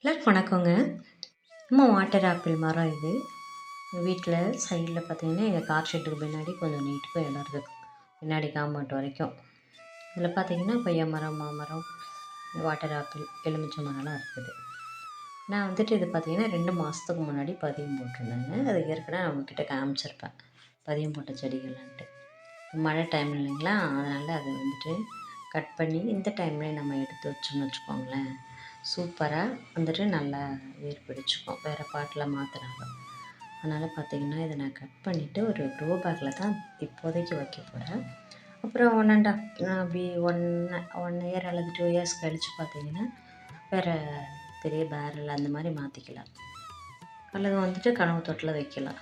எல்லாருக்கும் வணக்கங்க. நம்ம வாட்டர் ஆப்பிள் மரம் இது. வீட்டில் சைடில் பார்த்தீங்கன்னா எங்கள் கார் ஷெட்டுக்கு பின்னாடி கொஞ்சம் நீட்டுக்கும் இடம் இருக்குது பின்னாடி காம்பவுண்ட் வரைக்கும். இதில் பார்த்தீங்கன்னா கொய்யா மரம் மாமரம் வாட்டர் ஆப்பிள் எலுமிச்சை மரம்லாம் இருக்குது. நான் வந்துட்டு இது பார்த்தீங்கன்னா ரெண்டு மாதத்துக்கு முன்னாடி பதியம் போட்டிருந்தேங்க. அது ஏற்கனவே அவங்கக்கிட்ட காமிச்சிருப்பேன். பதியம் போட்ட செடிகள்லான்ட்டு மழை டைம் இல்லைங்களா? அதனால் அதை வந்துட்டு கட் பண்ணி இந்த டைம்லேயே நம்ம எடுத்து வச்சோம்னு வச்சுக்கோங்களேன். சூப்பராக வந்துட்டு நல்லா வேர் பிடிச்சிக்கும். வேறு பாட்டில் மாற்றினாலும் அதனால் பார்த்திங்கன்னா இதை நான் கட் பண்ணிவிட்டு ஒரு க்ரோ பேக்கில் தான் இப்போதைக்கு வைக்க போகிறேன் அப்புறம் ஒன் அண்ட் ஆஃப் அப்படி ஒன் ஒன் இயர் அல்லது டூ இயர்ஸ் கழித்து பார்த்திங்கன்னா வேறு பெரிய பேரல் அந்த மாதிரி மாற்றிக்கலாம் அல்லது வந்துட்டு கனவு தொட்டில் வைக்கலாம்.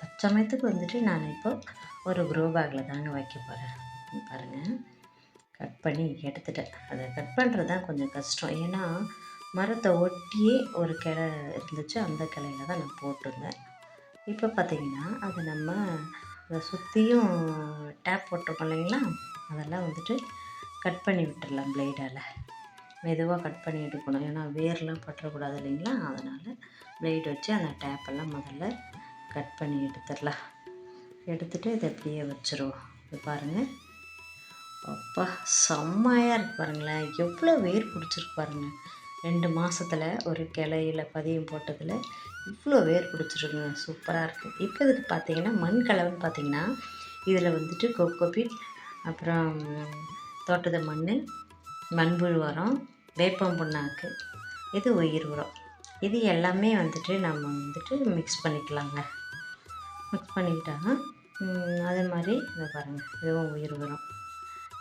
தற்சமயத்துக்கு வந்துட்டு நான் இப்போ ஒரு க்ரோ பேக்கில் தாங்க வைக்க போகிறேன் பாருங்கள் கட் பண்ணி எடுத்துட்டேன். அதை கட் பண்ணுறது தான் கொஞ்சம் கஷ்டம். ஏன்னா மரத்தை ஒட்டியே ஒரு கிளை இருந்துச்சு. அந்த கிளையில தான் நான் போட்டிருந்தேன். இப்போ பார்த்திங்கன்னா அதை நம்ம அதை சுற்றியும் டேப் போட்டிருக்கோம் இல்லைங்களா? அதெல்லாம் வந்துட்டு கட் பண்ணி விட்டுடலாம் பிளேடால் மெதுவாக கட் பண்ணி எடுக்கணும். ஏன்னா வேர்லாம் பற்றக்கூடாது இல்லைங்களா? அதனால் பிளேட் வச்சு அந்த டேப்பெல்லாம் முதல்ல கட் பண்ணி எடுத்துடலாம். எடுத்துகிட்டு இதை அப்படியே வச்சுருவோம். இது பாருங்கள் அப்பா செம்மையாக இருக்கு பாருங்களேன். எவ்வளோ வேர் பிடிச்சிருக்கு பாருங்கள் ரெண்டு மாதத்துல ஒரு கிளையில பதியம் போட்டதில் இவ்வளோ வேர் பிடிச்சிருக்குங்க. சூப்பராக இருக்குது இப்போ இதுக்கு பார்த்தீங்கன்னா மண் கலவைன்னு பார்த்தீங்கன்னா இதில் வந்துட்டு கொக்கோபிட் அப்புறம் தோட்டத்து மண் மண்புழு உரம் வேப்பம் புண்ணாக்கு இது உயிர் உரம். இது எல்லாமே வந்துட்டு நம்ம வந்துட்டு மிக்ஸ் பண்ணிக்கலாங்க. மிக்ஸ் பண்ணிக்கிட்டாங்க அதே மாதிரி இதை பாருங்கள் இதுவும் உயிர் உரம்.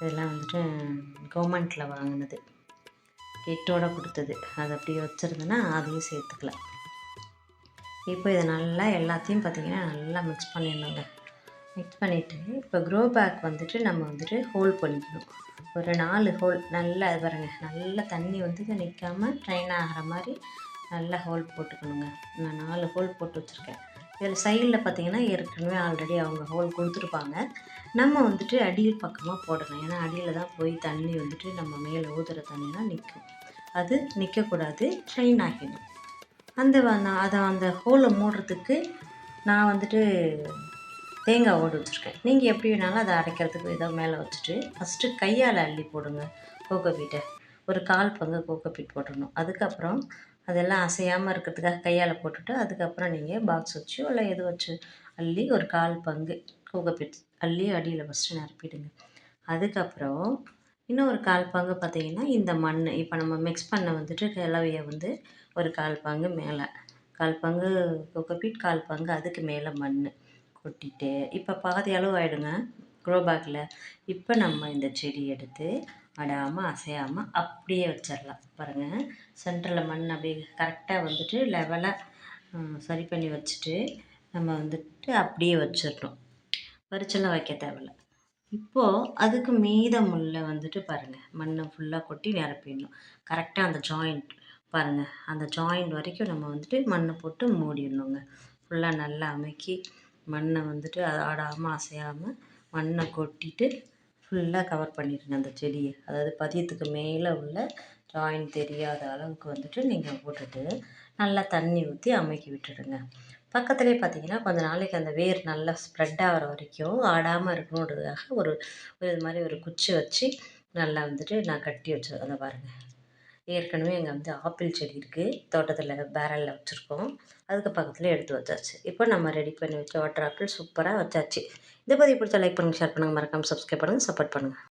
இதெல்லாம் வந்துட்டு கவர்மெண்ட்டில் வாங்கினது. கிட்டோட கொடுத்தது. அது அப்படியே வச்சுருந்தேன்னா அதையும் சேர்த்துக்கலாம். இப்போ இதை நல்லா எல்லாத்தையும் பார்த்திங்கன்னா நல்லா மிக்ஸ் பண்ணிடணுங்க. மிக்ஸ் பண்ணிவிட்டு இப்போ க்ரோ பேக் வந்துட்டு நம்ம வந்துட்டு ஹோல் பண்ணிக்கணும் ஒரு நாலு ஹோல் நல்லா பாருங்க. நல்லா தண்ணி வந்து நிற்காமல் ட்ரைன் ஆகிற மாதிரி நல்லா ஹோல் போட்டுக்கணுங்க. நான் நாலு ஹோல் போட்டு வச்சுருக்கேன். இதில் சைடில் பார்த்திங்கன்னா ஏற்கனவே ஆல்ரெடி அவங்க ஹோல் கொடுத்துருப்பாங்க. நம்ம வந்துட்டு அடியில் பக்கமாக போடணும். ஏன்னா அடியில் தான் போய் தண்ணி வந்துட்டு நம்ம மேலே ஊதுகிற தண்ணிலாம் நிற்கும் அது நிற்கக்கூடாது ட்ரெயின் ஆகிடும். அந்த அதை அந்த ஹோலை மூடுறதுக்கு நான் வந்துட்டு தேங்காய் ஓடு வச்சுருக்கேன். நீங்கள் எப்படி வேணாலும் அதை அடைக்கிறதுக்கு ஏதோ மேலே வச்சுட்டு ஃபஸ்ட்டு கையால் அள்ளி போடுங்க. கோகோபீட்டை ஒரு கால் பங்கு கோகோபீட் போட்டுடணும். அதுக்கப்புறம் அதெல்லாம் அசையாமல் இருக்கிறதுக்காக கையால் போட்டுட்டு அதுக்கப்புறம் நீங்கள் பாக்ஸ் வச்சு இல்லை எது வச்சு அள்ளி ஒரு கால் பங்கு கோகோபீட் அள்ளி அடியில் ஃபஸ்ட்டு நிரப்பிடுங்க. அதுக்கப்புறம் இன்னும் ஒரு கால் பங்கு பார்த்திங்கன்னா இந்த மண் இப்போ நம்ம மிக்ஸ் பண்ண வந்துட்டு கிளவையை வந்து ஒரு கால் பங்கு மேலே. கால் பங்கு கொக்கோபீட் கால் பங்கு அதுக்கு மேலே மண் கொட்டிட்டு இப்போ பாதி அளவு ஆகிடுங்க க்ரோ பேக்கில் இப்போ நம்ம இந்த செடி எடுத்து அடாமல் அசையாமல் அப்படியே வச்சிடலாம் பாருங்கள் சென்டரில் மண் அப்படியே கரெக்டாக வந்துட்டு லெவலாக சரி பண்ணி வச்சுட்டு நம்ம வந்துட்டு அப்படியே வச்சிடணும் பறிச்செல்லாம் வைக்க தேவையில்ல. இப்போது அதுக்கு மீதம் உள்ள வந்துட்டு பாருங்கள் மண்ணை ஃபுல்லாக கொட்டி நிரப்பிடணும் கரெக்டாக அந்த ஜாயிண்ட் பாருங்கள் அந்த ஜாயிண்ட் வரைக்கும் நம்ம வந்துட்டு மண்ணை போட்டு மூடிடணுங்க. ஃபுல்லாக நல்லா அமைக்கி மண்ணை வந்துட்டு ஆடாமல் அசையாமல் மண்ணை கொட்டிட்டு ஃபுல்லாக கவர் பண்ணிடுங்க அந்த செடியை. அதாவது பதியத்துக்கு மேலே உள்ள ஜாயின் தெரியாத அளவுக்கு வந்துட்டு நீங்கள் போட்டுட்டு நல்லா தண்ணி ஊற்றி அமைக்கி விட்டுடுங்க. பக்கத்துலேயே பார்த்தீங்கன்னா கொஞ்சம் நாளைக்கு அந்த வேர் நல்லா ஸ்ப்ரெட் ஆகிற வரைக்கும் ஆடாமல் இருக்கணுன்றதுக்காக ஒரு ஒரு இது மாதிரி ஒரு குச்சி வச்சு நல்லா வந்துட்டு நான் கட்டி வச்சு அதை பாருங்கள் ஏற்கனவே இங்கே வந்து ஆப்பிள் செடி இருக்குது தோட்டத்தில் பேரலில் வச்சுருக்கோம். அதுக்கு பக்கத்தில் எடுத்து வச்சாச்சு. இப்போ நம்ம ரெடி பண்ணி வச்ச வாட்டர் ஆப்பிள் சூப்பராக வச்சாச்சு. இதை பற்றி பிடிச்சா லைக் பண்ணுங்கள் ஷேர் பண்ணுங்கள் மறக்காமல் சப்ஸ்கிரைப் பண்ணுங்கள் சப்போர்ட் பண்ணுங்கள்